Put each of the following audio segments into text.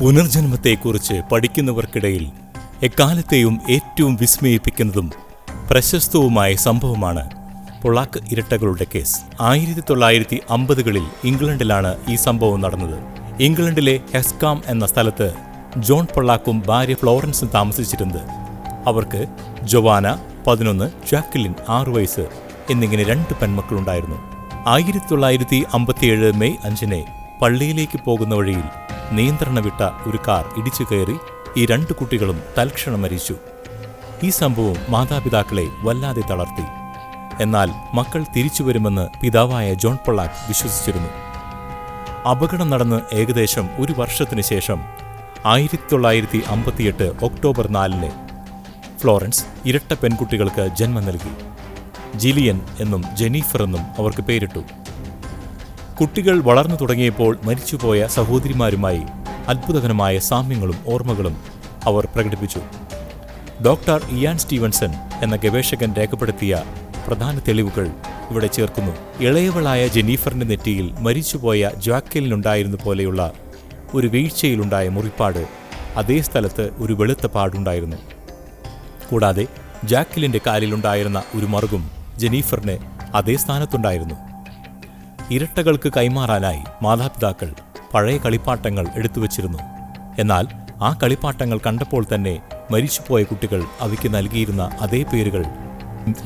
പുനർജന്മത്തെക്കുറിച്ച് പഠിക്കുന്നവർക്കിടയിൽ എക്കാലത്തെയും ഏറ്റവും വിസ്മയിപ്പിക്കുന്നതും പ്രശസ്തവുമായ സംഭവമാണ് പൊളാക്ക് ഇരട്ടകളുടെ കേസ്. ആയിരത്തി തൊള്ളായിരത്തി അമ്പതുകളിൽ ഇംഗ്ലണ്ടിലാണ് ഈ സംഭവം നടന്നത്. ഇംഗ്ലണ്ടിലെ ഹെസ്കാം എന്ന സ്ഥലത്ത് ജോൺ പൊള്ളാക്കും ഭാര്യ ഫ്ലോറൻസും താമസിച്ചിരുന്നത് അവർക്ക് ജൊവാന പതിനൊന്ന് ജാക്ലിൻ ആറു വയസ്സ് എന്നിങ്ങനെ രണ്ട് പെൺമക്കളുണ്ടായിരുന്നു. ആയിരത്തി തൊള്ളായിരത്തി അമ്പത്തിയേഴ് മെയ് അഞ്ചിന് പള്ളിയിലേക്ക് പോകുന്ന വഴിയിൽ നിയന്ത്രണം വിട്ട ഒരു കാർ ഇടിച്ചു കയറി ഈ രണ്ട് കുട്ടികളും തൽക്ഷണം മരിച്ചു. ഈ സംഭവം മാതാപിതാക്കളെ വല്ലാതെ തളർത്തി. എന്നാൽ മക്കൾ തിരിച്ചു വരുമെന്ന് പിതാവായ ജോൺ പൊള്ളാക്ക് വിശ്വസിച്ചിരുന്നു. അപകടം നടന്ന് ഏകദേശം ഒരു വർഷത്തിന് ശേഷം ആയിരത്തി തൊള്ളായിരത്തി അമ്പത്തിയെട്ട് ഒക്ടോബർ നാലിന് ഫ്ലോറൻസ് ഇരട്ട പെൺകുട്ടികൾക്ക് ജന്മം നൽകി. ജിലിയൻ എന്നും ജെനീഫർ എന്നും അവർക്ക് പേരിട്ടു. കുട്ടികൾ വളർന്നു തുടങ്ങിയപ്പോൾ മരിച്ചുപോയ സഹോദരിമാരുമായി അത്ഭുതകരമായ സാമ്യങ്ങളും ഓർമ്മകളും അവർ പ്രകടിപ്പിച്ചു. ഡോക്ടർ ഇയാൻ സ്റ്റീവൻസൺ എന്ന ഗവേഷകൻ രേഖപ്പെടുത്തിയ പ്രധാന തെളിവുകൾ ഇവിടെ ചേർക്കുന്നു. ഇളയവളായ ജെനീഫറിന്റെ നെറ്റിയിൽ മരിച്ചുപോയ ജാക്കലിനുണ്ടായിരുന്ന പോലെയുള്ള ഒരു വീഴ്ചയിലുണ്ടായ മുറിപ്പാട് അതേ സ്ഥലത്ത് ഒരു വെളുത്ത പാടുണ്ടായിരുന്നു. കൂടാതെ ജാക്കലിന്റെ കാലിലുണ്ടായിരുന്ന ഒരു മറുകും ജെനീഫറിന് അതേ സ്ഥാനത്തുണ്ടായിരുന്നു. ഇരട്ടകൾക്ക് കൈമാറാനായി മാതാപിതാക്കൾ പഴയ കളിപ്പാട്ടങ്ങൾ എടുത്തുവച്ചിരുന്നു എന്നാൽ ആ കളിപ്പാട്ടങ്ങൾ കണ്ടപ്പോൾ തന്നെ മരിച്ചുപോയ കുട്ടികൾ അവയ്ക്ക് നൽകിയിരുന്ന അതേ പേരുകൾ.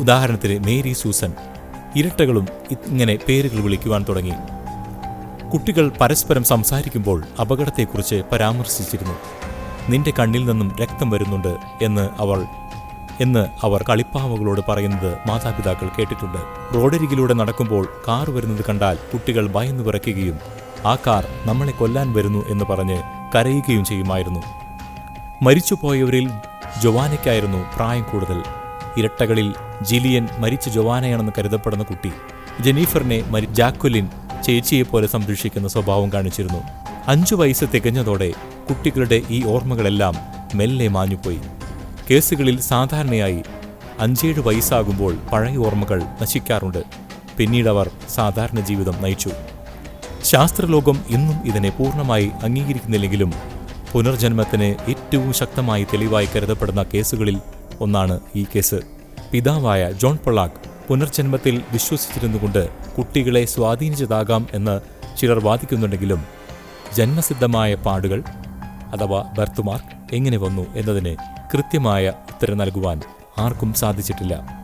ഉദാഹരണത്തിന് മേരി സൂസൻ. ഇരട്ടകളും ഇങ്ങനെ പേരുകൾ വിളിക്കുവാൻ തുടങ്ങി. കുട്ടികൾ പരസ്പരം സംസാരിക്കുമ്പോൾ അപകടത്തെക്കുറിച്ച് പരാമർശിച്ചിരുന്നു. നിന്റെ കണ്ണിൽ നിന്നും രക്തം വരുന്നുണ്ട് എന്ന് അവൾ എന്ന് അവർ കളിപ്പാവകളോട് പറയുന്നത് മാതാപിതാക്കൾ കേട്ടിട്ടുണ്ട്. റോഡരികിലൂടെ നടക്കുമ്പോൾ കാർ വരുന്നത് കണ്ടാൽ കുട്ടികൾ ഭയന്ന് വിറയ്ക്കുകയും ആ കാർ നമ്മളെ കൊല്ലാൻ വരുന്നു എന്ന് പറഞ്ഞ് കരയുകയും ചെയ്യുമായിരുന്നു. മരിച്ചുപോയവരിൽ ജൊവാനയ്ക്കായിരുന്നു പ്രായം കൂടുതൽ. ഇരട്ടകളിൽ ജിലിയൻ മരിച്ച ജൊവാനയാണെന്ന് കരുതപ്പെടുന്ന കുട്ടി ജെനീഫറിനെ മരി ജാക്വലിൻ ചേച്ചിയെപ്പോലെ സംരക്ഷിക്കുന്ന സ്വഭാവം കാണിച്ചിരുന്നു. അഞ്ചു വയസ്സ് തികഞ്ഞതോടെ കുട്ടികളുടെ ഈ ഓർമ്മകളെല്ലാം മെല്ലെ മാഞ്ഞുപോയി. കേസുകളിൽ സാധാരണയായി അഞ്ചേഴ് വയസ്സാകുമ്പോൾ പഴയ ഓർമ്മകൾ നശിക്കാറുണ്ട്. പിന്നീട് അവർ സാധാരണ ജീവിതം നയിച്ചു. ശാസ്ത്രലോകം ഇന്നും ഇതിനെ പൂർണമായി അംഗീകരിക്കുന്നില്ലെങ്കിലും പുനർജന്മത്തിന് ഏറ്റവും ശക്തമായി തെളിവായി കരുതപ്പെടുന്ന കേസുകളിൽ ഒന്നാണ് ഈ കേസ്. പിതാവായ ജോൺ പൊള്ളാക്ക് പുനർജന്മത്തിൽ വിശ്വസിച്ചിരുന്നുകൊണ്ട് കുട്ടികളെ സ്വാധീനിച്ചതാകാം എന്ന് ചിലർ വാദിക്കുന്നുണ്ടെങ്കിലും ജന്മസിദ്ധമായ പാടുകൾ അഥവാ ബർത്തുമാർക്ക് എങ്ങനെ വന്നു എന്നതിന് കൃത്യമായ ഉത്തരം നൽകുവാൻ ആർക്കും സാധിച്ചിട്ടില്ല.